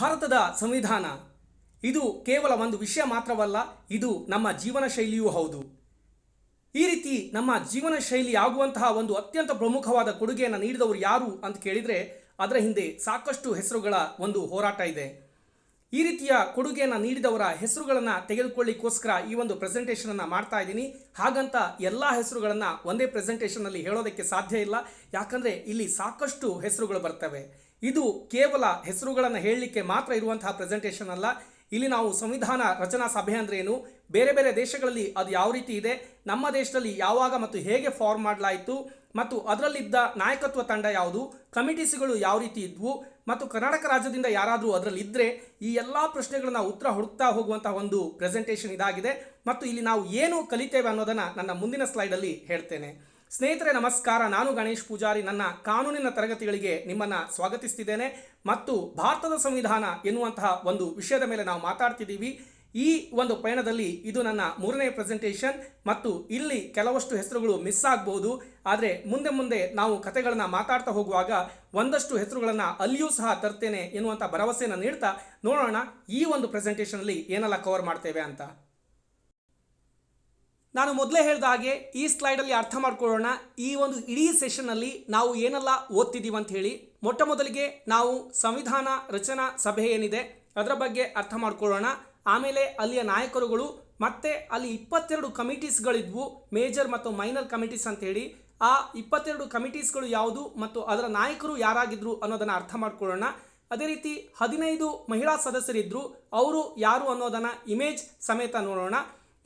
ಭಾರತದ ಸಂವಿಧಾನ. ಇದು ಕೇವಲ ಒಂದು ವಿಷಯ ಮಾತ್ರವಲ್ಲ, ಇದು ನಮ್ಮ ಜೀವನ ಶೈಲಿಯೂ ಹೌದು. ಈ ರೀತಿ ನಮ್ಮ ಜೀವನ ಶೈಲಿ ಆಗುವಂತಹ ಒಂದು ಅತ್ಯಂತ ಪ್ರಮುಖವಾದ ಕೊಡುಗೆಯನ್ನು ನೀಡಿದವರು ಯಾರು ಅಂತ ಕೇಳಿದರೆ, ಅದರ ಹಿಂದೆ ಸಾಕಷ್ಟು ಹೆಸರುಗಳ ಒಂದು ಹೋರಾಟ ಇದೆ. ಈ ರೀತಿಯ ಕೊಡುಗೆಯನ್ನು ನೀಡಿದವರ ಹೆಸರುಗಳನ್ನು ತೆಗೆದುಕೊಳ್ಳಿಕ್ಕೋಸ್ಕರ ಈ ಒಂದು ಪ್ರೆಸೆಂಟೇಷನನ್ನು ಮಾಡ್ತಾ ಇದ್ದೀನಿ. ಹಾಗಂತ ಎಲ್ಲ ಹೆಸರುಗಳನ್ನು ಒಂದೇ ಪ್ರೆಸೆಂಟೇಷನಲ್ಲಿ ಹೇಳೋದಕ್ಕೆ ಸಾಧ್ಯ ಇಲ್ಲ. ಯಾಕಂದರೆ ಇಲ್ಲಿ ಸಾಕಷ್ಟು ಹೆಸರುಗಳು ಬರ್ತವೆ. ಇದು ಕೇವಲ ಹೆಸರುಗಳನ್ನು ಹೇಳಲಿಕ್ಕೆ ಮಾತ್ರ ಇರುವಂತಹ ಪ್ರೆಸೆಂಟೇಷನ್ ಅಲ್ಲ. ಇಲ್ಲಿ ನಾವು ಸಂವಿಧಾನ ರಚನಾ ಸಭೆ ಅಂದರೆ ಏನು? ಬೇರೆ ಬೇರೆ ದೇಶಗಳಲ್ಲಿ ಅದು ಯಾವ ರೀತಿ ಇದೆ? ನಮ್ಮ ದೇಶದಲ್ಲಿ ಯಾವಾಗ ಮತ್ತು ಹೇಗೆ ಫಾರ್ಮ್ ಮಾಡಲಾಯಿತು? ಮತ್ತು ಅದರಲ್ಲಿದ್ದ ನಾಯಕತ್ವ ತಂಡ ಯಾವುದು? ಕಮಿಟೀಸ್ಗಳು ಯಾವ ರೀತಿ ಇದ್ವು? ಮತ್ತು ಕರ್ನಾಟಕ ರಾಜ್ಯದಿಂದ ಯಾರಾದರೂ ಅದರಲ್ಲಿ ಇದ್ದರೆ ಈ ಎಲ್ಲ ಪ್ರಶ್ನೆಗಳನ್ನು ಉತ್ತರ ಹುಡುಕ್ತಾ ಹೋಗುವಂತಹ ಒಂದು ಪ್ರೆಸೆಂಟೇಷನ್ ಇದಾಗಿದೆ. ಮತ್ತು ಇಲ್ಲಿ ನಾವು ಏನು ಕಲಿತೇವೆ ಅನ್ನೋದನ್ನು ನನ್ನ ಮುಂದಿನ ಸ್ಲೈಡಲ್ಲಿ ಹೇಳ್ತೇನೆ. ಸ್ನೇಹಿತರೆ, ನಮಸ್ಕಾರ. ನಾನು ಗಣೇಶ್ ಪೂಜಾರಿ. ನನ್ನ ಕಾನೂನಿನ ತರಗತಿಗಳಿಗೆ ನಿಮ್ಮನ್ನು ಸ್ವಾಗತಿಸ್ತಿದ್ದೇನೆ. ಮತ್ತು ಭಾರತದ ಸಂವಿಧಾನ ಎನ್ನುವಂತಹ ಒಂದು ವಿಷಯದ ಮೇಲೆ ನಾವು ಮಾತಾಡ್ತಿದ್ದೀವಿ. ಈ ಒಂದು ಪಯಣದಲ್ಲಿ ಇದು ನನ್ನ ಮೂರನೇ ಪ್ರೆಸೆಂಟೇಷನ್ ಮತ್ತು ಇಲ್ಲಿ ಕೆಲವಷ್ಟು ಹೆಸರುಗಳು ಮಿಸ್ ಆಗ್ಬೋದು. ಆದರೆ ಮುಂದೆ ಮುಂದೆ ನಾವು ಕತೆಗಳನ್ನು ಮಾತಾಡ್ತಾ ಹೋಗುವಾಗ ಒಂದಷ್ಟು ಹೆಸರುಗಳನ್ನು ಅಲ್ಲಿಯೂ ಸಹ ತರ್ತೇನೆ ಎನ್ನುವಂಥ ಭರವಸೆಯನ್ನು ನೀಡ್ತಾ ನೋಡೋಣ ಈ ಒಂದು ಪ್ರೆಸೆಂಟೇಷನಲ್ಲಿ ಏನೆಲ್ಲ ಕವರ್ ಮಾಡ್ತೇವೆ ಅಂತ. ನಾನು ಮೊದಲೇ ಹೇಳಿದ ಹಾಗೆ ಈ ಸ್ಲೈಡಲ್ಲಿ ಅರ್ಥ ಮಾಡ್ಕೊಳ್ಳೋಣ. ಈ ಒಂದು ಇಡೀ ಸೆಷನ್ನಲ್ಲಿ ನಾವು ಏನೆಲ್ಲ ಓದ್ತಿದ್ದೀವಿ ಅಂತ ಹೇಳಿ. ಮೊಟ್ಟ ಮೊದಲಿಗೆ ನಾವು ಸಂವಿಧಾನ ರಚನಾ ಸಭೆ ಏನಿದೆ, ಅದರ ಬಗ್ಗೆ ಅರ್ಥ ಮಾಡ್ಕೊಳ್ಳೋಣ. ಆಮೇಲೆ ಅಲ್ಲಿಯ ನಾಯಕರುಗಳು ಮತ್ತೆ ಅಲ್ಲಿ ಇಪ್ಪತ್ತೆರಡು ಕಮಿಟೀಸ್ಗಳಿದ್ವು, ಮೇಜರ್ ಮತ್ತು ಮೈನರ್ ಕಮಿಟೀಸ್ ಅಂತ ಹೇಳಿ. ಆ ಇಪ್ಪತ್ತೆರಡು ಕಮಿಟೀಸ್ಗಳು ಯಾವುದು ಮತ್ತು ಅದರ ನಾಯಕರು ಯಾರಾಗಿದ್ದರು ಅನ್ನೋದನ್ನು ಅರ್ಥ ಮಾಡ್ಕೊಳ್ಳೋಣ. ಅದೇ ರೀತಿ ಹದಿನೈದು ಮಹಿಳಾ ಸದಸ್ಯರಿದ್ದರು ಅವರು ಯಾರು ಅನ್ನೋದನ್ನು ಇಮೇಜ್ ಸಮೇತ ನೋಡೋಣ.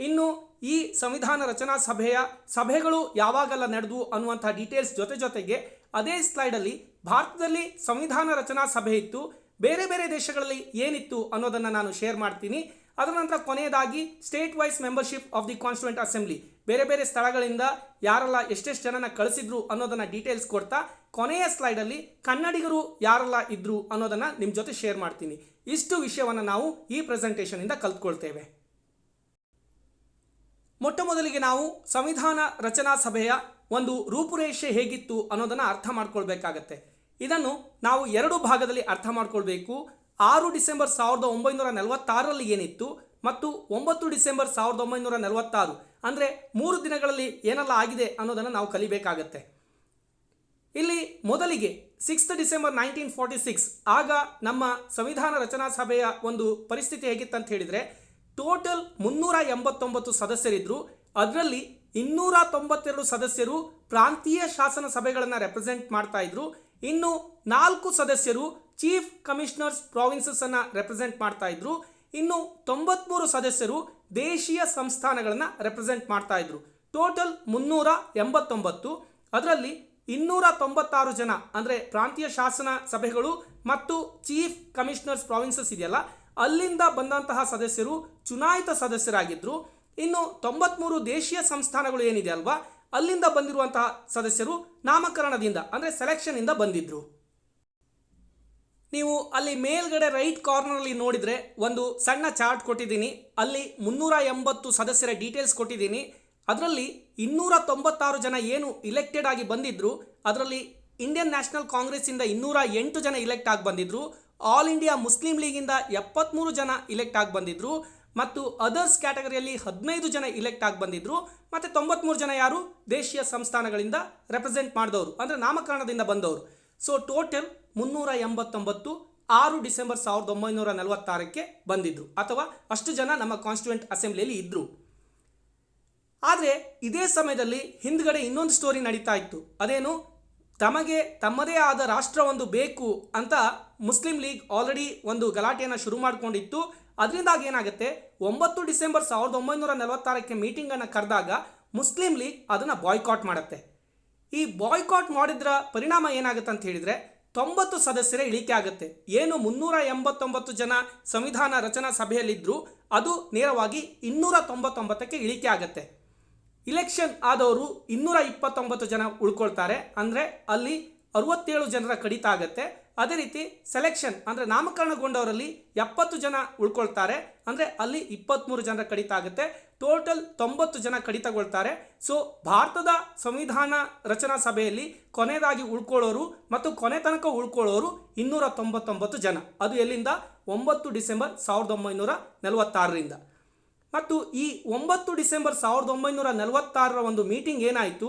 ಇನ್ನು ಈ ಸಂವಿಧಾನ ರಚನಾ ಸಭೆಯ ಸಭೆಗಳು ಯಾವಾಗೆಲ್ಲ ನಡೆದು ಅನ್ನುವಂಥ ಡೀಟೇಲ್ಸ್ ಜೊತೆ ಜೊತೆಗೆ ಅದೇ ಸ್ಲೈಡಲ್ಲಿ ಭಾರತದಲ್ಲಿ ಸಂವಿಧಾನ ರಚನಾ ಸಭೆ ಇತ್ತು. ಬೇರೆ ಬೇರೆ ದೇಶಗಳಲ್ಲಿ ಏನಿತ್ತು ಅನ್ನೋದನ್ನು ನಾನು ಶೇರ್ ಮಾಡ್ತೀನಿ. ಅದರ ನಂತರ ಕೊನೆಯದಾಗಿ state wise membership of the constituent assembly ಬೇರೆ ಬೇರೆ ಸ್ಥಳಗಳಿಂದ ಯಾರೆಲ್ಲ ಎಷ್ಟೆಷ್ಟು ಜನನ ಕಳಿಸಿದ್ರು ಅನ್ನೋದನ್ನು ಡೀಟೇಲ್ಸ್ ಕೊಡ್ತಾ ಕೊನೆಯ ಸ್ಲೈಡಲ್ಲಿ ಕನ್ನಡಿಗರು ಯಾರೆಲ್ಲ ಇದ್ರು ಅನ್ನೋದನ್ನು ನಿಮ್ಮ ಜೊತೆ ಶೇರ್ ಮಾಡ್ತೀನಿ. ಇಷ್ಟು ವಿಷಯವನ್ನು ನಾವು ಈ ಪ್ರೆಸೆಂಟೇಷನಿಂದ ಕಲ್ತ್ಕೊಳ್ತೇವೆ. ಮೊಟ್ಟ ಮೊದಲಿಗೆ ನಾವು ಸಂವಿಧಾನ ರಚನಾ ಸಭೆಯ ಒಂದು ರೂಪುರೇಷೆ ಹೇಗಿತ್ತು ಅನ್ನೋದನ್ನು ಅರ್ಥ ಮಾಡ್ಕೊಳ್ಬೇಕಾಗತ್ತೆ. ಇದನ್ನು ನಾವು ಎರಡು ಭಾಗದಲ್ಲಿ ಅರ್ಥ ಮಾಡ್ಕೊಳ್ಬೇಕು. ಆರು ಡಿಸೆಂಬರ್ ಸಾವಿರದ ಒಂಬೈನೂರ ನಲವತ್ತಾರರಲ್ಲಿ ಏನಿತ್ತು ಮತ್ತು ಒಂಬತ್ತು ಡಿಸೆಂಬರ್ ಸಾವಿರದ ಒಂಬೈನೂರ ನಲವತ್ತಾರು, ಅಂದರೆ ಮೂರು ದಿನಗಳಲ್ಲಿ ಏನೆಲ್ಲ ಆಗಿದೆ ಅನ್ನೋದನ್ನು ನಾವು ಕಲಿಬೇಕಾಗತ್ತೆ. ಇಲ್ಲಿ ಮೊದಲಿಗೆ sixth December nineteen forty six, ಆಗ ನಮ್ಮ ಸಂವಿಧಾನ ರಚನಾ ಸಭೆಯ ಒಂದು ಪರಿಸ್ಥಿತಿ ಹೇಗಿತ್ತು ಅಂತ ಹೇಳಿದರೆ ಟೋಟಲ್ ಮುನ್ನೂರ ಎಂಬತ್ತೊಂಬತ್ತು ಸದಸ್ಯರಿದ್ದರು ಅದರಲ್ಲಿ ಇನ್ನೂರ ತೊಂಬತ್ತೆರಡು ಸದಸ್ಯರು ಪ್ರಾಂತೀಯ ಶಾಸನ ಸಭೆಗಳನ್ನು ರೆಪ್ರೆಸೆಂಟ್ ಮಾಡ್ತಾ ಇದ್ರು. ಇನ್ನು ನಾಲ್ಕು ಸದಸ್ಯರು ಚೀಫ್ ಕಮಿಷನರ್ಸ್ ಪ್ರಾವಿನ್ಸಸ್ ಅನ್ನ ರೆಪ್ರೆಸೆಂಟ್ ಮಾಡ್ತಾ ಇದ್ರು. ಇನ್ನು ತೊಂಬತ್ಮೂರು ಸದಸ್ಯರು ದೇಶೀಯ ಸಂಸ್ಥಾನಗಳನ್ನು ರೆಪ್ರೆಸೆಂಟ್ ಮಾಡ್ತಾ ಇದ್ರು. ಟೋಟಲ್ ಮುನ್ನೂರ ಎಂಬತ್ತೊಂಬತ್ತು ಅದರಲ್ಲಿ ಇನ್ನೂರ ತೊಂಬತ್ತಾರು ಜನ ಅಂದರೆ ಪ್ರಾಂತೀಯ ಶಾಸನ ಸಭೆಗಳು ಮತ್ತು ಚೀಫ್ ಕಮಿಷನರ್ಸ್ ಪ್ರಾವಿನ್ಸಸ್ ಇದೆಯಲ್ಲ ಅಲ್ಲಿಂದ ಬಂದಂತಹ ಸದಸ್ಯರು ಚುನಾಯಿತ ಸದಸ್ಯರಾಗಿದ್ದರು ಇನ್ನು ತೊಂಬತ್ಮೂರು ದೇಶೀಯ ಸಂಸ್ಥಾನಗಳು ಏನಿದೆ ಅಲ್ವಾ? ಅಲ್ಲಿಂದ ಬಂದಿರುವಂತಹ ಸದಸ್ಯರು ನಾಮಕರಣದಿಂದ, ಅಂದರೆ ಸೆಲೆಕ್ಷನ್ನಿಂದ ಬಂದಿದ್ರು. ನೀವು ಅಲ್ಲಿ ಮೇಲ್ಗಡೆ ರೈಟ್ ಕಾರ್ನರಲ್ಲಿ ನೋಡಿದರೆ ಒಂದು ಸಣ್ಣ ಚಾರ್ಟ್ ಕೊಟ್ಟಿದ್ದೀನಿ. ಅಲ್ಲಿ ಮುನ್ನೂರ ಎಂಬತ್ತು ಸದಸ್ಯರ ಡೀಟೇಲ್ಸ್ ಕೊಟ್ಟಿದ್ದೀನಿ. ಅದರಲ್ಲಿ ಇನ್ನೂರ ತೊಂಬತ್ತಾರು ಜನ ಏನು ಇಲೆಕ್ಟೆಡ್ ಆಗಿ ಬಂದಿದ್ರು. ಅದರಲ್ಲಿ ಇಂಡಿಯನ್ ನ್ಯಾಷನಲ್ ಕಾಂಗ್ರೆಸ್ಸಿಂದ ಇನ್ನೂರ ಎಂಟು ಜನ ಇಲೆಕ್ಟ್ ಆಗಿ ಬಂದಿದ್ರು. ಆಲ್ ಇಂಡಿಯಾ ಮುಸ್ಲಿಂ ಲೀಗಿಂದ ಎಪ್ಪತ್ತ್ಮೂರು ಜನ ಇಲೆಕ್ಟ್ ಆಗಿ ಬಂದಿದ್ರು ಮತ್ತು ಅದರ್ಸ್ ಕ್ಯಾಟಗರಿಯಲ್ಲಿ ಹದಿನೈದು ಜನ ಇಲೆಕ್ಟ್ ಆಗಿ ಬಂದಿದ್ರು. ಮತ್ತು ತೊಂಬತ್ತ್ಮೂರು ಜನ ಯಾರು? ದೇಶೀಯ ಸಂಸ್ಥಾನಗಳಿಂದ ರೆಪ್ರೆಸೆಂಟ್ ಮಾಡಿದವರು, ಅಂದರೆ ನಾಮಕರಣದಿಂದ ಬಂದವರು. ಸೊ ಟೋಟಲ್ ಮುನ್ನೂರ ಎಂಬತ್ತೊಂಬತ್ತು ಆರು ಡಿಸೆಂಬರ್ ಸಾವಿರದ ಒಂಬೈನೂರ ನಲವತ್ತಾರಕ್ಕೆ ಬಂದಿದ್ರು. ಅಥವಾ ಅಷ್ಟು ಜನ ನಮ್ಮ ಕಾನ್ಸ್ಟಿಟ್ಯೂಂಟ್ ಅಸೆಂಬ್ಲಿಯಲ್ಲಿ ಇದ್ದರು ಆದರೆ ಇದೇ ಸಮಯದಲ್ಲಿ ಹಿಂದ್ಗಡೆ ಇನ್ನೊಂದು ಸ್ಟೋರಿ ನಡೀತಾ ಇತ್ತು. ಅದೇನು? ತಮಗೆ, ತಮ್ಮದೇ ಆದ ರಾಷ್ಟ್ರ ಒಂದು ಬೇಕು ಅಂತ ಮುಸ್ಲಿಂ ಲೀಗ್ ಆಲ್ರೆಡಿ ಒಂದು ಗಲಾಟೆಯನ್ನು ಶುರು ಮಾಡಿಕೊಂಡಿತ್ತು. ಅದರಿಂದಾಗಿ ಏನಾಗುತ್ತೆ? ಒಂಬತ್ತು ಡಿಸೆಂಬರ್ ಸಾವಿರದ ಒಂಬೈನೂರ ನಲವತ್ತಾರಕ್ಕೆ ಮೀಟಿಂಗನ್ನು ಕರೆದಾಗ ಮುಸ್ಲಿಂ ಲೀಗ್ ಅದನ್ನು ಬಾಯ್ಕಾಟ್ ಮಾಡುತ್ತೆ. ಈ ಬಾಯ್ಕಾಟ್ ಮಾಡಿದ್ರ ಪರಿಣಾಮ ಏನಾಗುತ್ತೆ ಅಂತ ಹೇಳಿದರೆ, ತೊಂಬತ್ತು ಸದಸ್ಯರೇ ಇಳಿಕೆ ಆಗುತ್ತೆ. ಏನು ಮುನ್ನೂರ ಎಂಬತ್ತೊಂಬತ್ತು ಜನ ಸಂವಿಧಾನ ರಚನಾ ಸಭೆಯಲ್ಲಿದ್ದರು ಅದು ನೇರವಾಗಿ ಇನ್ನೂರ ತೊಂಬತ್ತೊಂಬತ್ತಕ್ಕೆ ಇಳಿಕೆ ಆಗುತ್ತೆ. ಇಲೆಕ್ಷನ್ ಆದವರು ಇನ್ನೂರ ಇಪ್ಪತ್ತೊಂಬತ್ತು ಜನ ಉಳ್ಕೊಳ್ತಾರೆ. ಅಂದರೆ ಅಲ್ಲಿ ಅರವತ್ತೇಳು ಜನರ ಕಡಿತ ಆಗುತ್ತೆ. ಅದೇ ರೀತಿ ಸೆಲೆಕ್ಷನ್ ಅಂದರೆ ನಾಮಕರಣಗೊಂಡವರಲ್ಲಿ ಎಪ್ಪತ್ತು ಜನ ಉಳ್ಕೊಳ್ತಾರೆ. ಅಂದರೆ ಅಲ್ಲಿ ಇಪ್ಪತ್ತ್ಮೂರು ಜನರ ಕಡಿತ ಆಗುತ್ತೆ. ಟೋಟಲ್ ತೊಂಬತ್ತು ಜನ ಕಡಿತಗೊಳ್ತಾರೆ. ಸೊ ಭಾರತದ ಸಂವಿಧಾನ ರಚನಾ ಸಭೆಯಲ್ಲಿ ಕೊನೆಯದಾಗಿ ಉಳ್ಕೊಳ್ಳೋರು ಮತ್ತು ಕೊನೆ ತನಕ ಉಳ್ಕೊಳ್ಳೋರು ಇನ್ನೂರ ತೊಂಬತ್ತೊಂಬತ್ತು ಜನ. ಅದು ಎಲ್ಲಿಂದ? ಒಂಬತ್ತು ಡಿಸೆಂಬರ್ ಸಾವಿರದ ಒಂಬೈನೂರ ನಲವತ್ತಾರರಿಂದ. ಮತ್ತು ಈ ಒಂಬತ್ತು ಡಿಸೆಂಬರ್ ಸಾವಿರದ ಒಂಬೈನೂರ ನಲವತ್ತಾರರ ಒಂದು ಮೀಟಿಂಗ್ ಏನಾಯಿತು?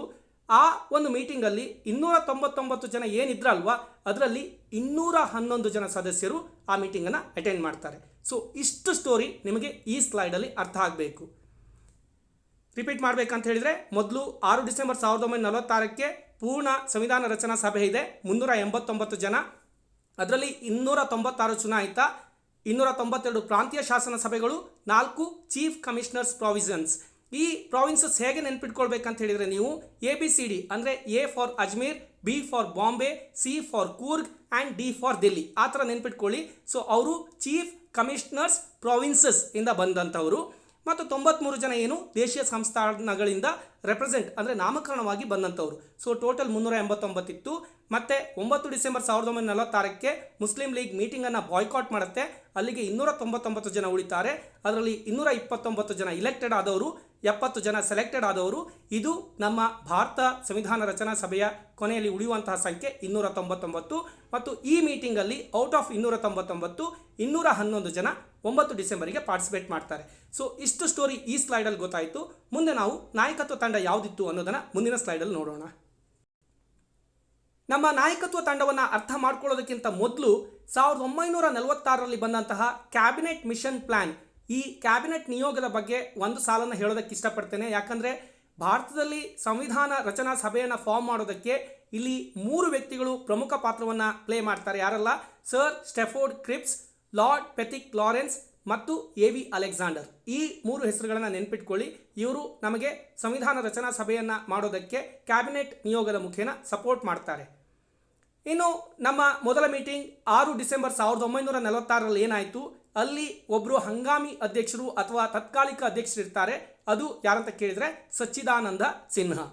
ಆ ಒಂದು ಮೀಟಿಂಗಲ್ಲಿ ಇನ್ನೂರ ತೊಂಬತ್ತೊಂಬತ್ತು ಜನ ಏನಿದ್ರಲ್ವಾ, ಅದರಲ್ಲಿ ಇನ್ನೂರ ಹನ್ನೊಂದು ಜನ ಸದಸ್ಯರು ಆ ಮೀಟಿಂಗನ್ನು ಅಟೆಂಡ್ ಮಾಡ್ತಾರೆ. ಸೊ, ಇಷ್ಟು ಸ್ಟೋರಿ ನಿಮಗೆ ಈ ಸ್ಲೈಡಲ್ಲಿ ಅರ್ಥ ಆಗಬೇಕು. ರಿಪೀಟ್ ಮಾಡಬೇಕಂತ ಹೇಳಿದರೆ, ಮೊದಲು ಆರು ಡಿಸೆಂಬರ್ ಸಾವಿರದ ಒಂಬೈನೂರ ನಲವತ್ತಾರಕ್ಕೆ ಪೂರ್ಣ ಸಂವಿಧಾನ ರಚನಾ ಸಭೆ ಇದೆ ಮುನ್ನೂರ ಎಂಬತ್ತೊಂಬತ್ತು ಜನ. ಅದರಲ್ಲಿ ಇನ್ನೂರ ತೊಂಬತ್ತಾರು ಚುನಾಯಿತ ಇನ್ನೂರ ತೊಂಬತ್ತೆರಡು ಪ್ರಾಂತೀಯ ಶಾಸನ ಸಭೆಗಳು, ನಾಲ್ಕು ಚೀಫ್ ಕಮಿಷನರ್ಸ್ ಪ್ರಾವಿಷನ್ಸ್. ಈ ಪ್ರಾವಿನ್ಸಸ್ ಹೇಗೆ ನೆನ್ಪಿಟ್ಕೊಳ್ಬೇಕಂತ ಹೇಳಿದರೆ ನೀವು ಎ ಬಿ ಸಿ ಡಿ ಅಂದರೆ A for Ajmer B for Bombay C for Coorg and D for Delhi ಆ ಥರ ನೆನ್ಪಿಟ್ಕೊಳ್ಳಿ. ಸೊ ಅವರು ಚೀಫ್ ಕಮಿಷನರ್ಸ್ ಪ್ರಾವಿನ್ಸಸ್ ಇಂದ ಬಂದಂಥವರು. ಮತ್ತು ತೊಂಬತ್ತ್ಮೂರು ಜನ ಏನು ದೇಶೀಯ ಸಂಸ್ಥಾನಗಳಿಂದ ರೆಪ್ರೆಸೆಂಟ್ ಅಂದರೆ ನಾಮಕರಣವಾಗಿ ಬಂದಂಥವ್ರು. ಸೊ ಟೋಟಲ್ ಮುನ್ನೂರ ಎಂಬತ್ತೊಂಬತ್ತಿತ್ತು ಮತ್ತು ಒಂಬತ್ತು ಡಿಸೆಂಬರ್ ಸಾವಿರದ ಒಂಬೈನೂರ ನಲವತ್ತಾರಕ್ಕೆ ಮುಸ್ಲಿಂ ಲೀಗ್ ಮೀಟಿಂಗನ್ನು ಬಾಯ್ಕಾಟ್ ಮಾಡುತ್ತೆ. ಅಲ್ಲಿಗೆ ಇನ್ನೂರ ತೊಂಬತ್ತೊಂಬತ್ತು ಜನ ಉಳಿತಾರೆ. ಅದರಲ್ಲಿ ಇನ್ನೂರ ಇಪ್ಪತ್ತೊಂಬತ್ತು ಜನ ಇಲೆಕ್ಟೆಡ್ ಆದವರು, ಎಪ್ಪತ್ತು ಜನ ಸೆಲೆಕ್ಟೆಡ್ ಆದವರು. ಇದು ನಮ್ಮ ಭಾರತ ಸಂವಿಧಾನ ರಚನಾ ಸಭೆಯ ಕೊನೆಯಲ್ಲಿ ಉಳಿಯುವಂತಹ ಸಂಖ್ಯೆ ಇನ್ನೂರ ತೊಂಬತ್ತೊಂಬತ್ತು ಮತ್ತು ಈ ಮೀಟಿಂಗಲ್ಲಿ ಔಟ್ ಆಫ್ ಇನ್ನೂರ ತೊಂಬತ್ತೊಂಬತ್ತು ಇನ್ನೂರ ಹನ್ನೊಂದು ಜನ ಒಂಬತ್ತು ಡಿಸೆಂಬರಿಗೆ ಪಾರ್ಟಿಸಿಪೇಟ್ ಮಾಡ್ತಾರೆ. ಸೊ, ಇಷ್ಟು ಸ್ಟೋರಿ ಈ ಸ್ಲೈಡಲ್ಲಿ ಗೊತ್ತಾಯಿತು. ಮುಂದೆ ನಾವು ನಾಯಕತ್ವ ತಂಡ ಯಾವುದಿತ್ತು ಅನ್ನೋದನ್ನು ಮುಂದಿನ ಸ್ಲೈಡಲ್ಲಿ ನೋಡೋಣ. ನಮ್ಮ ನಾಯಕತ್ವ ತಂಡವನ್ನು ಅರ್ಥ ಮಾಡ್ಕೊಳ್ಳೋದಕ್ಕಿಂತ ಮೊದಲು ಸಾವಿರದ ಒಂಬೈನೂರ ನಲವತ್ತಾರರಲ್ಲಿ ಬಂದಂತಹ ಕ್ಯಾಬಿನೆಟ್ ಮಿಷನ್ ಪ್ಲ್ಯಾನ್ ಈ ಕ್ಯಾಬಿನೆಟ್ ನಿಯೋಗದ ಬಗ್ಗೆ ಒಂದು ಸಾಲನ್ನು ಹೇಳೋದಕ್ಕೆ ಇಷ್ಟಪಡ್ತೇನೆ. ಯಾಕಂದರೆ ಭಾರತದಲ್ಲಿ ಸಂವಿಧಾನ ರಚನಾ ಸಭೆಯನ್ನು ಫಾರ್ಮ್ ಮಾಡೋದಕ್ಕೆ ಇಲ್ಲಿ ಮೂರು ವ್ಯಕ್ತಿಗಳು ಪ್ರಮುಖ ಪಾತ್ರವನ್ನು ಪ್ಲೇ ಮಾಡ್ತಾರೆ. ಯಾರಲ್ಲ? Sir Stafford Cripps, Lord Pethick Lawrence ಮತ್ತು ಎ ವಿ ಅಲೆಕ್ಸಾಂಡರ್. ಈ ಮೂರು ಹೆಸರುಗಳನ್ನು ನೆನ್ಪಿಟ್ಕೊಳ್ಳಿ. ಇವರು ನಮಗೆ ಸಂವಿಧಾನ ರಚನಾ ಸಭೆಯನ್ನು ಮಾಡೋದಕ್ಕೆ ಕ್ಯಾಬಿನೆಟ್ ನಿಯೋಗದ ಮುಖೇನ ಸಪೋರ್ಟ್ ಮಾಡ್ತಾರೆ. ಇನ್ನು ನಮ್ಮ ಮೊದಲ ಮೀಟಿಂಗ್ ಆರು ಡಿಸೆಂಬರ್ ಸಾವಿರದ ಒಂಬೈನೂರ ನಲವತ್ತಾರರಲ್ಲಿ ಏನಾಯಿತು? ಅಲ್ಲಿ ಒಬ್ಬರು ಹಂಗಾಮಿ ಅಧ್ಯಕ್ಷರು ಅಥವಾ ತತ್ಕಾಲಿಕ ಅಧ್ಯಕ್ಷರು ಇರ್ತಾರೆ. ಅದು ಯಾರಂತ ಕೇಳಿದರೆ ಸಚ್ಚಿದಾನಂದ ಸಿನ್ಹಾ.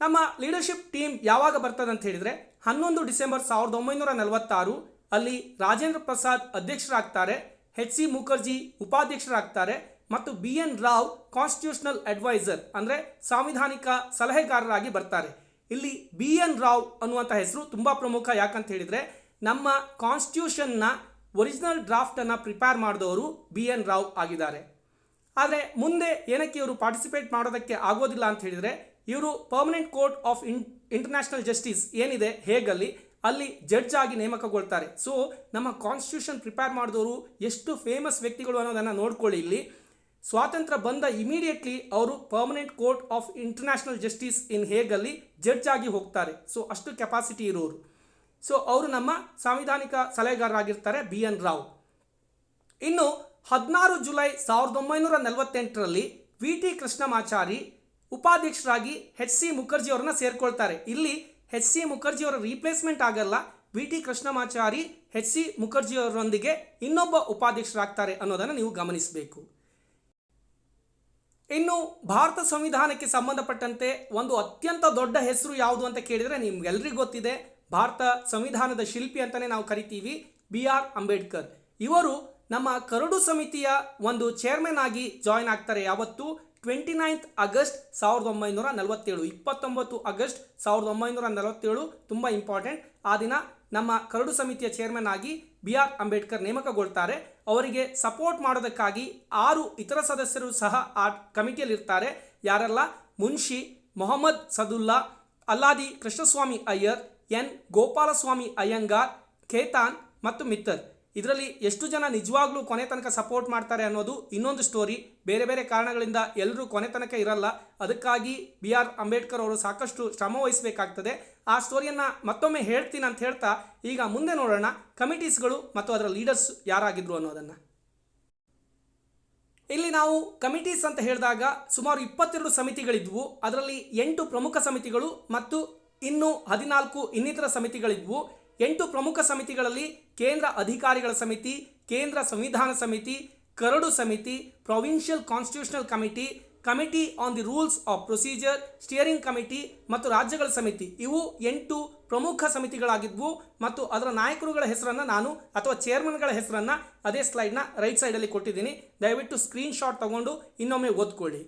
ನಮ್ಮ ಲೀಡರ್ಶಿಪ್ ಟೀಮ್ ಯಾವಾಗ ಬರ್ತದೆ ಅಂತ ಹೇಳಿದರೆ ಹನ್ನೊಂದು ಡಿಸೆಂಬರ್ ಸಾವಿರದ ಒಂಬೈನೂರ ನಲವತ್ತಾರು ಅಲ್ಲಿ ರಾಜೇಂದ್ರ ಪ್ರಸಾದ್ ಅಧ್ಯಕ್ಷರಾಗ್ತಾರೆ, ಎಚ್ ಸಿ ಮುಖರ್ಜಿ ಉಪಾಧ್ಯಕ್ಷರಾಗ್ತಾರೆ ಮತ್ತು B N Rau constitutional adviser ಅಂದರೆ ಸಾಂವಿಧಾನಿಕ ಸಲಹೆಗಾರರಾಗಿ ಬರ್ತಾರೆ. ಇಲ್ಲಿ ಬಿ ಎನ್ ರಾವ್ ಅನ್ನುವಂಥ ಹೆಸರು ತುಂಬ ಪ್ರಮುಖ. ಯಾಕಂತ ಹೇಳಿದರೆ ನಮ್ಮ ಕಾನ್ಸ್ಟಿಟ್ಯೂಷನ್ನ ಒರಿಜಿನಲ್ ಡ್ರಾಫ್ಟನ್ನು ಪ್ರಿಪೇರ್ ಮಾಡಿದವರು ಬಿ ಎನ್ ರಾವ್ ಆಗಿದ್ದಾರೆ. ಆದರೆ ಮುಂದೆ ಏನಕ್ಕೆ ಇವರು ಪಾರ್ಟಿಸಿಪೇಟ್ ಮಾಡೋದಕ್ಕೆ ಆಗೋದಿಲ್ಲ ಅಂತ ಹೇಳಿದರೆ ಇವರು permanent court of in international justice ಏನಿದೆ ಹೇಗಲ್ಲಿ ಅಲ್ಲಿ ಜಡ್ಜ್ ಆಗಿ ನೇಮಕಗೊಳ್ತಾರೆ. ಸೊ ನಮ್ಮ ಕಾನ್ಸ್ಟಿಟ್ಯೂಷನ್ ಪ್ರಿಪೇರ್ ಮಾಡಿದವರು ಎಷ್ಟು ಫೇಮಸ್ ವ್ಯಕ್ತಿಗಳು ಅನ್ನೋದನ್ನು ನೋಡ್ಕೊಳ್ಳಿ ಇಲ್ಲಿ. ಸ್ವಾತಂತ್ರ್ಯ ಬಂದ ಇಮಿಡಿಯೇಟ್ಲಿ ಅವರು permanent court of international justice in ಹೇಗಲ್ಲಿ judge ಆಗಿ ಹೋಗ್ತಾರೆ. ಸೊ ಅಷ್ಟು ಕೆಪಾಸಿಟಿ ಇರೋರು. ಸೊ ಅವರು ನಮ್ಮ ಸಾಂವಿಧಾನಿಕ ಸಲಹೆಗಾರರಾಗಿರ್ತಾರೆ ಬಿ ಎನ್ ರಾವ್. ಇನ್ನು ಹದಿನಾರು ಜುಲೈ ಸಾವಿರದ ಒಂಬೈನೂರ ನಲವತ್ತೆಂಟರಲ್ಲಿ ವಿ ಟಿ ಕೃಷ್ಣಮಾಚಾರಿ ಉಪಾಧ್ಯಕ್ಷರಾಗಿ ಎಚ್ ಸಿ ಮುಖರ್ಜಿ ಅವರನ್ನ ಸೇರ್ಕೊಳ್ತಾರೆ. ಇಲ್ಲಿ ಎಚ್ ಸಿ ಮುಖರ್ಜಿಯವರ ರೀಪ್ಲೇಸ್ಮೆಂಟ್ ಆಗಲ್ಲ, V T Krishnamachari H C ಮುಖರ್ಜಿಯವರೊಂದಿಗೆ ಇನ್ನೊಬ್ಬ ಉಪಾಧ್ಯಕ್ಷರಾಗ್ತಾರೆ ಅನ್ನೋದನ್ನು ನೀವು ಗಮನಿಸಬೇಕು. ಇನ್ನು ಭಾರತ ಸಂವಿಧಾನಕ್ಕೆ ಸಂಬಂಧಪಟ್ಟಂತೆ ಒಂದು ಅತ್ಯಂತ ದೊಡ್ಡ ಹೆಸರು ಯಾವುದು ಅಂತ ಕೇಳಿದರೆ ನಿಮ್ಗೆಲ್ರಿಗೂ ಗೊತ್ತಿದೆ. ಭಾರತ ಸಂವಿಧಾನದ ಶಿಲ್ಪಿ ಅಂತಲೇ ನಾವು ಕರಿತೀವಿ ಬಿ ಆರ್ ಅಂಬೇಡ್ಕರ್. ಇವರು ನಮ್ಮ ಕರಡು ಸಮಿತಿಯ ಒಂದು ಚೇರ್ಮನ್ ಆಗಿ ಜಾಯ್ನ್ ಆಗ್ತಾರೆ ಯಾವತ್ತು? ಟ್ವೆಂಟಿ ನೈನ್ತ್ ಆಗಸ್ಟ್ ಸಾವಿರದ ಒಂಬೈನೂರ ನಲವತ್ತೇಳು. ಇಪ್ಪತ್ತೊಂಬತ್ತು ಆಗಸ್ಟ್ ಸಾವಿರದ ಒಂಬೈನೂರ ನಲವತ್ತೇಳು. ತುಂಬ ಇಂಪಾರ್ಟೆಂಟ್ ಆ ದಿನ ನಮ್ಮ ಕರಡು ಸಮಿತಿಯ ಚೇರ್ಮನ್ ಆಗಿ ಬಿ ಆರ್ ಅಂಬೇಡ್ಕರ್ ನೇಮಕಗೊಳ್ತಾರೆ. ಅವರಿಗೆ ಸಪೋರ್ಟ್ ಮಾಡೋದಕ್ಕಾಗಿ ಆರು ಇತರ ಸದಸ್ಯರು ಸಹ ಆ ಕಮಿಟಿಯಲ್ಲಿರ್ತಾರೆ. ಯಾರೆಲ್ಲ? ಮುನ್ಷಿ ಮೊಹಮ್ಮದ್ ಸದುಲ್ಲಾ, ಅಲ್ಲಾದಿ ಕೃಷ್ಣಸ್ವಾಮಿ ಅಯ್ಯರ್, ಎನ್. ಗೋಪಾಲಸ್ವಾಮಿ ಅಯ್ಯಂಗಾರ್, ಖೇತಾನ್ ಮತ್ತು ಮಿತ್ತರ್. ಇದರಲ್ಲಿ ಎಷ್ಟು ಜನ ನಿಜವಾಗ್ಲೂ ಕೊನೆ ತನಕ ಸಪೋರ್ಟ್ ಮಾಡ್ತಾರೆ ಅನ್ನೋದು ಇನ್ನೊಂದು ಸ್ಟೋರಿ ಬೇರೆ ಬೇರೆ ಕಾರಣಗಳಿಂದ ಎಲ್ಲರೂ ಕೊನೆ ತನಕ ಇರಲ್ಲ. ಅದಕ್ಕಾಗಿ ಬಿ ಆರ್ ಅಂಬೇಡ್ಕರ್ ಅವರು ಸಾಕಷ್ಟು ಶ್ರಮ ವಹಿಸಬೇಕಾಗ್ತದೆ. ಆ ಸ್ಟೋರಿಯನ್ನು ಮತ್ತೊಮ್ಮೆ ಹೇಳ್ತೀನಿ ಅಂತ ಹೇಳ್ತಾ, ಈಗ ಮುಂದೆ ನೋಡೋಣ ಕಮಿಟೀಸ್ಗಳು ಮತ್ತು ಅದರ ಲೀಡರ್ಸ್ ಯಾರಾಗಿದ್ರು ಅನ್ನೋದನ್ನು. ಇಲ್ಲಿ ನಾವು ಕಮಿಟೀಸ್ ಅಂತ ಹೇಳಿದಾಗ ಸುಮಾರು ಇಪ್ಪತ್ತೆರಡು ಸಮಿತಿಗಳಿದ್ವು. ಅದರಲ್ಲಿ ಎಂಟು ಪ್ರಮುಖ ಸಮಿತಿಗಳು ಮತ್ತು ಇನ್ನು ಹದಿನಾಲ್ಕು ಇನ್ನಿತರ ಸಮಿತಿಗಳಿದ್ವು. ಎಂಟು ಪ್ರಮುಖ ಸಮಿತಿಗಳಲ್ಲಿ ಕೇಂದ್ರ ಅಧಿಕಾರಿಗಳ ಸಮಿತಿ, ಕೇಂದ್ರ ಸಂವಿಧಾನ ಸಮಿತಿ, ಕರಡು ಸಮಿತಿ, provincial constitutional committee committee on the rules of procedure, steering committee ಮತ್ತು ರಾಜ್ಯಗಳ ಸಮಿತಿ. ಇವು ಎಂಟು ಪ್ರಮುಖ ಸಮಿತಿಗಳಾಗಿದ್ವು ಮತ್ತು ಅದರ ನಾಯಕರುಗಳ ಹೆಸರನ್ನು ನಾನು ಅಥವಾ ಚೇರ್ಮನ್ಗಳ ಹೆಸರನ್ನು ಅದೇ ಸ್ಲೈಡ್ನ ರೈಟ್ ಸೈಡಲ್ಲಿ ಕೊಟ್ಟಿದ್ದೀನಿ. ದಯವಿಟ್ಟು ಸ್ಕ್ರೀನ್ಶಾಟ್ ತಗೊಂಡು ಇನ್ನೊಮ್ಮೆ ಓದ್ಕೊಳ್ಳಿ.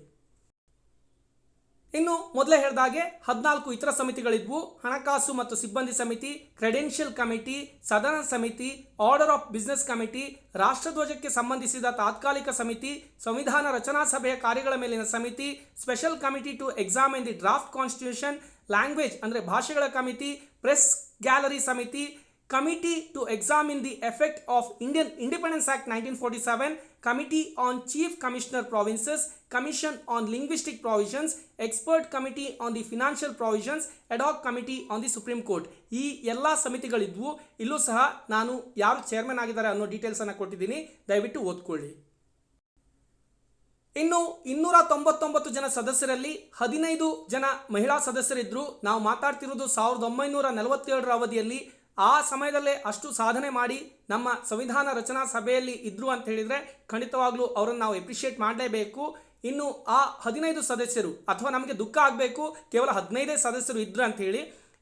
ಇನ್ನು ಮೊದಲೇ ಹೇಳಿದಾಗೆ ಹದಿನಾಲ್ಕು ಇತರ ಸಮಿತಿಗಳಿದ್ವು. ಹಣಕಾಸು ಮತ್ತು ಸಿಬ್ಬಂದಿ ಸಮಿತಿ, ಕ್ರೆಡೆನ್ಷಿಯಲ್ ಕಮಿಟಿ, ಸದನ ಸಮಿತಿ, ಆರ್ಡರ್ ಆಫ್ ಬಿಸ್ನೆಸ್ ಕಮಿಟಿ, ರಾಷ್ಟ್ರಧ್ವಜಕ್ಕೆ ಸಂಬಂಧಿಸಿದ ತಾತ್ಕಾಲಿಕ ಸಮಿತಿ, ಸಂವಿಧಾನ ರಚನಾ ಸಭೆಯ ಕಾರ್ಯಗಳ ಮೇಲಿನ ಸಮಿತಿ, special committee to examine the draft constitution language ಅಂದರೆ ಭಾಷೆಗಳ ಕಮಿಟಿ, ಪ್ರೆಸ್ ಗ್ಯಾಲರಿ ಸಮಿತಿ to examine the effect of Indian independence act nineteen forty seven committee on chief commissioner provinces commission on linguistic provisions expert committee on the financial provisions ad hoc committee on the supreme court ಈ ಎಲ್ಲ ಸಮಿತಿಗಳಿದ್ವು. ಇಲ್ಲೂ ಸಹ ನಾನು ಯಾರು chairman ಆಗಿದ್ದಾರೆ ಅನ್ನೋ ಡೀಟೇಲ್ಸನ್ನು ಕೊಟ್ಟಿದ್ದೀನಿ. ದಯವಿಟ್ಟು ಓದ್ಕೊಳ್ಳಿ. ಇನ್ನು ಇನ್ನೂರ ತೊಂಬತ್ತೊಂಬತ್ತು ಜನ ಸದಸ್ಯರಲ್ಲಿ ಹದಿನೈದು ಜನ ಮಹಿಳಾ ಸದಸ್ಯರಿದ್ದರು ನಾವು ಮಾತಾಡ್ತಿರೋದು ಸಾವಿರದ ಒಂಬೈನೂರ ನಲವತ್ತೇಳರ ಅವಧಿಯಲ್ಲಿ ಆ ಸಮಯದಲ್ಲೇ ಅಷ್ಟು ಸಾಧನೆ ಮಾಡಿ ನಮ್ಮ ಸಂವಿಧಾನ ರಚನಾ ಸಭೆಯಲ್ಲಿ ಇದ್ರು ಅಂತ ಹೇಳಿದರೆ ಖಂಡಿತವಾಗ್ಲೂ ಅವರನ್ನು ನಾವು ಎಪ್ರಿಷಿಯೇಟ್ ಮಾಡಲೇಬೇಕು. ಇನ್ನು ಆ ಹದಿನೈದು ಸದಸ್ಯರು ಅಥವಾ ನಮಗೆ ದುಃಖ ಆಗಬೇಕು, ಕೇವಲ ಹದಿನೈದೇ ಸದಸ್ಯರು ಇದ್ರು ಅಂತ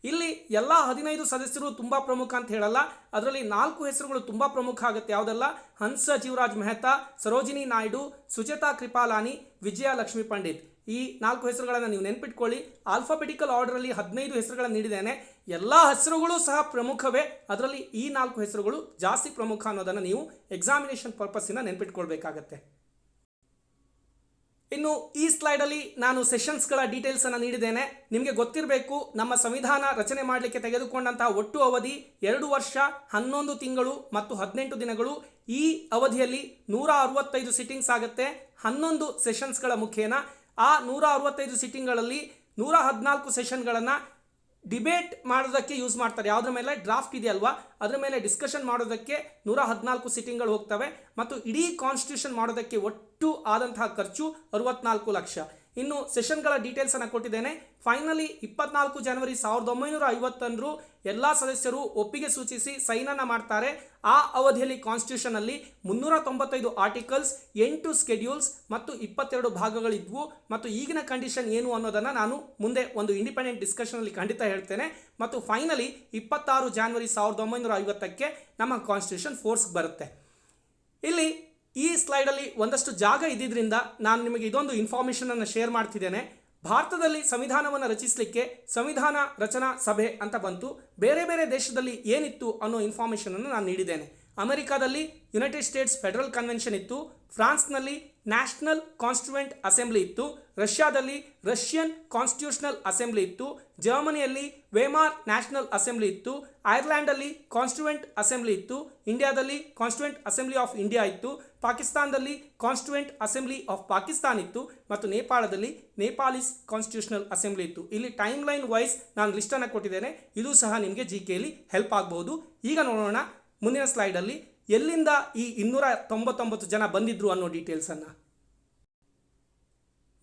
ಇಲ್ಲಿ ಎಲ್ಲ ಹದಿನೈದು ಸದಸ್ಯರು ತುಂಬ ಪ್ರಮುಖ ಅಂತ ಹೇಳಲ್ಲ, ಅದರಲ್ಲಿ ನಾಲ್ಕು ಹೆಸರುಗಳು ತುಂಬ ಪ್ರಮುಖ ಆಗುತ್ತೆ. ಯಾವುದೆಲ್ಲ? ಹಂಸ ಜೀವರಾಜ್ ಮೆಹ್ತಾ, ಸರೋಜಿನಿ ನಾಯ್ಡು ಸುಚೇತಾ ಕೃಪಾಲಾನಿ ವಿಜಯ ಲಕ್ಷ್ಮಿ ಪಂಡಿತ್. ಈ ನಾಲ್ಕು ಹೆಸರುಗಳನ್ನು ನೀವು ನೆನ್ಪಿಟ್ಕೊಳ್ಳಿ. ಆಲ್ಫಾಬೆಟಿಕಲ್ ಆರ್ಡ್ರಲ್ಲಿ ಹದಿನೈದು ಹೆಸರುಗಳನ್ನು ನೀಡಿದ್ದೇನೆ. ಎಲ್ಲ ಹೆಸರುಗಳು ಸಹ ಪ್ರಮುಖವೇ. ಅದರಲ್ಲಿ ಈ ನಾಲ್ಕು ಹೆಸರುಗಳು ಜಾಸ್ತಿ ಪ್ರಮುಖ ಅನ್ನೋದನ್ನು ನೀವು ಎಕ್ಸಾಮಿನೇಷನ್ ಪರ್ಪಸ್ಸಿಂದ ನೆನ್ಪಿಟ್ಕೊಳ್ಬೇಕಾಗತ್ತೆ. ಇನ್ನು ಈ ಸ್ಲೈಡಲ್ಲಿ ನಾನು ಸೆಷನ್ಸ್ಗಳ ಡೀಟೇಲ್ಸನ್ನು ನೀಡಿದ್ದೇನೆ. ನಿಮಗೆ ಗೊತ್ತಿರಬೇಕು, ನಮ್ಮ ಸಂವಿಧಾನ ರಚನೆ ಮಾಡಲಿಕ್ಕೆ ತೆಗೆದುಕೊಂಡಂತಹ ಒಟ್ಟು ಅವಧಿ ಎರಡು ವರ್ಷ, ಹನ್ನೊಂದು ತಿಂಗಳು ಮತ್ತು ಹದಿನೆಂಟು ದಿನಗಳು. ಈ ಅವಧಿಯಲ್ಲಿ ನೂರ ಅರವತ್ತೈದು ಸಿಟ್ಟಿಂಗ್ಸ್ ಆಗುತ್ತೆ. ಹನ್ನೊಂದು ಸೆಷನ್ಸ್ಗಳ ಮುಖೇನ. ಆ ನೂರ ಅರವತ್ತೈದು ಸಿಟ್ಟಿಂಗ್ಗಳಲ್ಲಿ ನೂರ ಹದಿನಾಲ್ಕು ಸೆಷನ್ಗಳನ್ನು ಡಿಬೇಟ್ ಮಾಡೋದಕ್ಕೆ ಯೂಸ್ ಮಾಡ್ತಾರೆ. ಯಾವುದ್ರ ಮೇಲೆ? ಡ್ರಾಫ್ಟ್ ಇದೆಯಲ್ವಾ? ಅದರ ಮೇಲೆ ಡಿಸ್ಕಷನ್ ಮಾಡೋದಕ್ಕೆ ನೂರ ಹದಿನಾಲ್ಕು ಸಿಟ್ಟಿಂಗ್ಗಳು ಹೋಗ್ತವೆ. ಮತ್ತು ಇಡೀ ಕಾನ್ಸ್ಟಿಟ್ಯೂಷನ್ ಮಾಡೋದಕ್ಕೆ ಒಟ್ಟು ಆದಂತಹ ಖರ್ಚು ಅರವತ್ನಾಲ್ಕು ಲಕ್ಷ. ಇನ್ನು ಸೆಷನ್ಗಳ ಡೀಟೇಲ್ಸನ್ನು ಕೊಟ್ಟಿದ್ದೇನೆ. ಫೈನಲಿ ಇಪ್ಪತ್ನಾಲ್ಕು ಜನವರಿ ಸಾವಿರದ ಒಂಬೈನೂರ ಐವತ್ತೊಂದರು ಎಲ್ಲ ಸದಸ್ಯರು ಒಪ್ಪಿಗೆ ಸೂಚಿಸಿ ಸೈನನ್ನು ಮಾಡ್ತಾರೆ. ಆ ಅವಧಿಯಲ್ಲಿ ಕಾನ್ಸ್ಟಿಟ್ಯೂಷನಲ್ಲಿ ಮುನ್ನೂರ ತೊಂಬತ್ತೈದು ಆರ್ಟಿಕಲ್ಸ್ ಎಂಟು ಸ್ಕೆಡ್ಯೂಲ್ಸ್ ಮತ್ತು ಇಪ್ಪತ್ತೆರಡು ಭಾಗಗಳಿದ್ವು. ಮತ್ತು ಈಗಿನ ಕಂಡೀಷನ್ ಏನು ಅನ್ನೋದನ್ನು ನಾನು ಮುಂದೆ ಒಂದು ಇಂಡಿಪೆಂಡೆಂಟ್ ಡಿಸ್ಕಷನಲ್ಲಿ ಖಂಡಿತ ಹೇಳ್ತೇನೆ. ಮತ್ತು ಫೈನಲಿ ಇಪ್ಪತ್ತಾರು ಜಾನ್ವರಿ ಸಾವಿರದ ಒಂಬೈನೂರ ಐವತ್ತಕ್ಕೆ ನಮ್ಮ ಕಾನ್ಸ್ಟಿಟ್ಯೂಷನ್ ಫೋರ್ಸ್ಗೆ ಬರುತ್ತೆ. ಇಲ್ಲಿ ಈ ಸ್ಲೈಡಲ್ಲಿ ಒಂದಷ್ಟು ಜಾಗ ಇದ್ದಿದ್ದರಿಂದ ನಾನು ನಿಮಗೆ ಇದೊಂದು ಇನ್ಫಾರ್ಮೇಷನನ್ನು ಶೇರ್ ಮಾಡ್ತಿದ್ದೇನೆ. ಭಾರತದಲ್ಲಿ ಸಂವಿಧಾನವನ್ನು ರಚಿಸಲಿಕ್ಕೆ ಸಂವಿಧಾನ ರಚನಾ ಸಭೆ ಅಂತ ಬಂತು. ಬೇರೆ ಬೇರೆ ದೇಶದಲ್ಲಿ ಏನಿತ್ತು ಅನ್ನೋ ಇನ್ಫಾರ್ಮೇಷನನ್ನು ನಾನು ನೀಡಿದ್ದೇನೆ. ಅಮೆರಿಕಾದಲ್ಲಿ ಯುನೈಟೆಡ್ ಸ್ಟೇಟ್ಸ್ ಫೆಡರಲ್ ಕನ್ವೆನ್ಷನ್ ಇತ್ತು. ಫ್ರಾನ್ಸ್ನಲ್ಲಿ ನ್ಯಾಷನಲ್ ಕಾನ್ಸ್ಟಿಟ್ಯೂಂಟ್ ಅಸೆಂಬ್ಲಿ ಇತ್ತು. ರಷ್ಯಾದಲ್ಲಿ ರಷ್ಯನ್ ಕಾನ್ಸ್ಟಿಟ್ಯೂಷನಲ್ ಅಸೆಂಬ್ಲಿ ಇತ್ತು. ಜರ್ಮನಿಯಲ್ಲಿ ವೇಮಾರ್ ನ್ಯಾಷನಲ್ ಅಸೆಂಬ್ಲಿ ಇತ್ತು. ಐರ್ಲ್ಯಾಂಡಲ್ಲಿ ಕಾನ್ಸ್ಟಿಟ್ಯೂಂಟ್ ಅಸೆಂಬ್ಲಿ ಇತ್ತು. ಇಂಡಿಯಾದಲ್ಲಿ ಕಾನ್ಸ್ಟಿಟ್ಯೂಂಟ್ ಅಸೆಂಬ್ಲಿ ಆಫ್ ಇಂಡಿಯಾ ಇತ್ತು. ಪಾಕಿಸ್ತಾನದಲ್ಲಿ ಕಾನ್ಸ್ಟಿಟ್ಯೂಂಟ್ ಅಸೆಂಬ್ಲಿ ಆಫ್ ಪಾಕಿಸ್ತಾನ್ ಇತ್ತು ಮತ್ತು ನೇಪಾಳದಲ್ಲಿ ನೇಪಾಲಿಸ್ ಕಾನ್ಸ್ಟಿಟ್ಯೂಷನಲ್ ಅಸೆಂಬ್ಲಿ ಇತ್ತು. ಇಲ್ಲಿ ಟೈಮ್ ಲೈನ್ ವೈಸ್ ನಾನು ಲಿಸ್ಟನ್ನು ಕೊಟ್ಟಿದ್ದೇನೆ. ಇದು ಸಹ ನಿಮಗೆ ಜಿ ಕೆಯಲ್ಲಿ ಹೆಲ್ಪ್ ಆಗ್ಬೋದು ಈಗ ನೋಡೋಣ ಮುಂದಿನ ಸ್ಲೈಡಲ್ಲಿ ಎಲ್ಲಿಂದ ಈ ಇನ್ನೂರ ತೊಂಬತ್ತೊಂಬತ್ತು ಜನ ಬಂದಿದ್ರು ಅನ್ನೋ ಡೀಟೇಲ್ಸನ್ನು.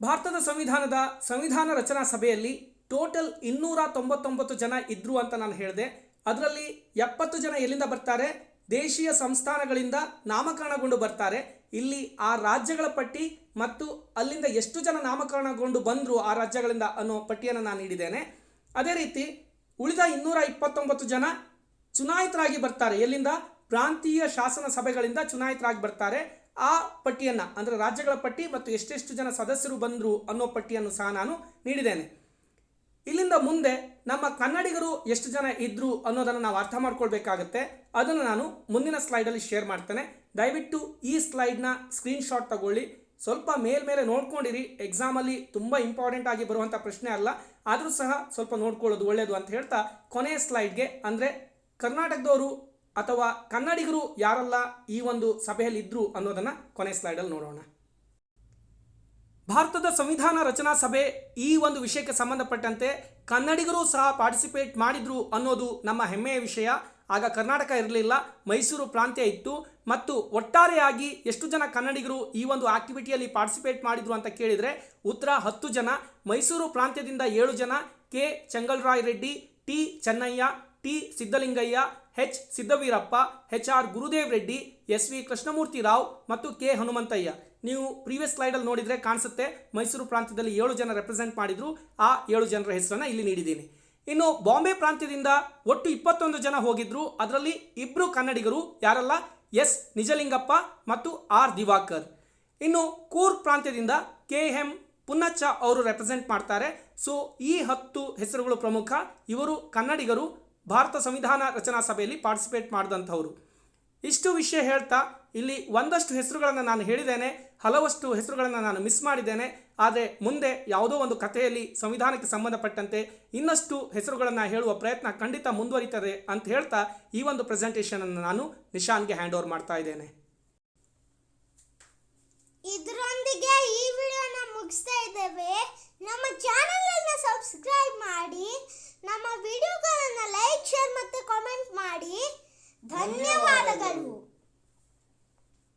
ಭಾರತದ ಸಂವಿಧಾನದ ಸಂವಿಧಾನ ರಚನಾ ಸಭೆಯಲ್ಲಿ ಟೋಟಲ್ ಇನ್ನೂರ ತೊಂಬತ್ತೊಂಬತ್ತು ಜನ ಇದ್ರು ಅಂತ ನಾನು ಹೇಳಿದೆ. ಅದರಲ್ಲಿ ಎಪ್ಪತ್ತು ಜನ ಎಲ್ಲಿಂದ ಬರ್ತಾರೆ? ದೇಶೀಯ ಸಂಸ್ಥಾನಗಳಿಂದ ನಾಮಕರಣಗೊಂಡು ಬರ್ತಾರೆ. ಇಲ್ಲಿ ಆ ರಾಜ್ಯಗಳ ಪಟ್ಟಿ ಮತ್ತು ಅಲ್ಲಿಂದ ಎಷ್ಟು ಜನ ನಾಮಕರಣಗೊಂಡು ಬಂದರು ಆ ರಾಜ್ಯಗಳಿಂದ ಅನ್ನೋ ಪಟ್ಟಿಯನ್ನು ನಾನು ನೀಡಿದ್ದೇನೆ. ಅದೇ ರೀತಿ ಉಳಿದ ಇನ್ನೂರ ಇಪ್ಪತ್ತೊಂಬತ್ತು ಜನ ಚುನಾಯಿತರಾಗಿ ಬರ್ತಾರೆ. ಎಲ್ಲಿಂದ? ಪ್ರಾಂತೀಯ ಶಾಸನ ಸಭೆಗಳಿಂದ ಚುನಾಯಿತರಾಗಿ ಬರ್ತಾರೆ. ಆ ಪಟ್ಟಿಯನ್ನು, ಅಂದರೆ ರಾಜ್ಯಗಳ ಪಟ್ಟಿ ಮತ್ತು ಎಷ್ಟೆಷ್ಟು ಜನ ಸದಸ್ಯರು ಬಂದರು ಅನ್ನೋ ಪಟ್ಟಿಯನ್ನು ಸಹ ನಾನು ನೀಡಿದ್ದೇನೆ. ಇಲ್ಲಿಂದ ಮುಂದೆ ನಮ್ಮ ಕನ್ನಡಿಗರು ಎಷ್ಟು ಜನ ಇದ್ರು ಅನ್ನೋದನ್ನು ನಾವು ಅರ್ಥ ಮಾಡ್ಕೊಳ್ಬೇಕಾಗತ್ತೆ. ಅದನ್ನು ನಾನು ಮುಂದಿನ ಸ್ಲೈಡಲ್ಲಿ ಶೇರ್ ಮಾಡ್ತೇನೆ. ದಯವಿಟ್ಟು ಈ ಸ್ಲೈಡ್ನ ಸ್ಕ್ರೀನ್ಶಾಟ್ ತಗೊಳ್ಳಿ. ಸ್ವಲ್ಪ ಮೇಲ್ಮೇಲೆ ನೋಡ್ಕೊಂಡಿರಿ. ಎಕ್ಸಾಮಲ್ಲಿ ತುಂಬ ಇಂಪಾರ್ಟೆಂಟ್ ಆಗಿ ಬರುವಂಥ ಪ್ರಶ್ನೆ ಅಲ್ಲ. ಆದರೂ ಸಹ ಸ್ವಲ್ಪ ನೋಡ್ಕೊಳ್ಳೋದು ಒಳ್ಳೆಯದು ಅಂತ ಹೇಳ್ತಾ ಕೊನೆಯ ಸ್ಲೈಡ್ಗೆ ಅಂದರೆ ಕರ್ನಾಟಕದವರು ಅಥವಾ ಕನ್ನಡಿಗರು ಯಾರೆಲ್ಲ ಈ ಒಂದು ಸಭೆಯಲ್ಲಿ ಇದ್ರು ಅನ್ನೋದನ್ನು ಕೊನೆ ಸ್ಲೈಡಲ್ಲಿ ನೋಡೋಣ. ಭಾರತದ ಸಂವಿಧಾನ ರಚನಾ ಸಭೆ ಈ ಒಂದು ವಿಷಯಕ್ಕೆ ಸಂಬಂಧಪಟ್ಟಂತೆ ಕನ್ನಡಿಗರು ಸಹ ಪಾರ್ಟಿಸಿಪೇಟ್ ಮಾಡಿದ್ರು ಅನ್ನೋದು ನಮ್ಮ ಹೆಮ್ಮೆಯ ವಿಷಯ. ಆಗ ಕರ್ನಾಟಕ ಇರಲಿಲ್ಲ, ಮೈಸೂರು ಪ್ರಾಂತ್ಯ ಇತ್ತು ಮತ್ತು ಒಟ್ಟಾರೆಯಾಗಿ ಎಷ್ಟು ಜನ ಕನ್ನಡಿಗರು ಈ ಒಂದು ಆಕ್ಟಿವಿಟಿಯಲ್ಲಿ ಪಾರ್ಟಿಸಿಪೇಟ್ ಮಾಡಿದ್ರು ಅಂತ ಕೇಳಿದರೆ ಉತ್ತರ ಹತ್ತು ಜನ, ಮೈಸೂರು ಪ್ರಾಂತ್ಯದಿಂದ ಏಳು ಜನ K. Chengalraya Reddy, T. Channaiah, T. Siddalingaiah H Siddaveerappa H R Gurudev Reddy S V Krishnamurthy Rao ಮತ್ತು ಕೆ ಹನುಮಂತಯ್ಯ. ನೀವು ಪ್ರೀವಿಯಸ್ ಸ್ಲೈಡಲ್ಲಿ ನೋಡಿದರೆ ಕಾಣಿಸುತ್ತೆ, ಮೈಸೂರು ಪ್ರಾಂತ್ಯದಲ್ಲಿ ಏಳು ಜನ ರೆಪ್ರೆಸೆಂಟ್ ಮಾಡಿದ್ರು, ಆ ಏಳು ಜನರ ಹೆಸರನ್ನು ಇಲ್ಲಿ ನೀಡಿದ್ದೀನಿ. ಇನ್ನು ಬಾಂಬೆ ಪ್ರಾಂತ್ಯದಿಂದ ಒಟ್ಟು ಇಪ್ಪತ್ತೊಂದು ಜನ ಹೋಗಿದ್ರು, ಅದರಲ್ಲಿ ಇಬ್ಬರು ಕನ್ನಡಿಗರು, ಯಾರಲ್ಲ? ಎಸ್ ನಿಜಲಿಂಗಪ್ಪ ಮತ್ತು ಆರ್ ದಿವಾಕರ್. ಇನ್ನು ಕೂರ್ ಪ್ರಾಂತ್ಯದಿಂದ ಕೆ ಎಂ ಪುನ್ನಚ್ಚ ಅವರು ರೆಪ್ರೆಸೆಂಟ್ ಮಾಡ್ತಾರೆ. ಸೊ, ಈ ಹತ್ತು ಹೆಸರುಗಳು ಪ್ರಮುಖ. ಇವರು ಕನ್ನಡಿಗರು ಭಾರತ ಸಂವಿಧಾನ ರಚನಾ ಸಭೆಯಲ್ಲಿ ಪಾರ್ಟಿಸಿಪೇಟ್ ಮಾಡಿದಂಥವರು. ಇಷ್ಟು ವಿಷಯ ಹೇಳ್ತಾ ಇಲ್ಲಿ ಒಂದಷ್ಟು ಹೆಸರುಗಳನ್ನು ನಾನು ಹೇಳಿದ್ದೇನೆ, ಹಲವಷ್ಟು ಹೆಸರುಗಳನ್ನು ನಾನು ಮಿಸ್ ಮಾಡಿದ್ದೇನೆ, ಆದರೆ ಮುಂದೆ ಯಾವುದೋ ಒಂದು ಕಥೆಯಲ್ಲಿ ಸಂವಿಧಾನಕ್ಕೆ ಸಂಬಂಧಪಟ್ಟಂತೆ ಇನ್ನಷ್ಟು ಹೆಸರುಗಳನ್ನು ಹೇಳುವ ಪ್ರಯತ್ನ ಖಂಡಿತ ಮುಂದುವರಿತದೆ ಅಂತ ಹೇಳ್ತಾ ಈ ಒಂದು ಪ್ರೆಸೆಂಟೇಷನನ್ನು ನಾನು ನಿಶಾನ್ಗೆ ಹ್ಯಾಂಡ್ ಓವರ್ ಮಾಡ್ತಾ ಇದ್ದೇನೆ. ಇದರೊಂದಿಗೆ ಈ ವಿಡಿಯೋನ ಮುಗಿಸ್ತಾ ಇದ್ದೇವೆ. ನಮ್ಮ ಚಾನೆಲ್ ಅನ್ನು ಸಬ್ಸ್ಕ್ರೈಬ್ ಮಾಡಿ, ನಮ್ಮ ವಿಡಿಯೋಗಳನ್ನು ಲೈಕ್ ಶೇರ್ ಮತ್ತು ಕಾಮೆಂಟ್ ಮಾಡಿ. ಧನ್ಯವಾದಗಳು.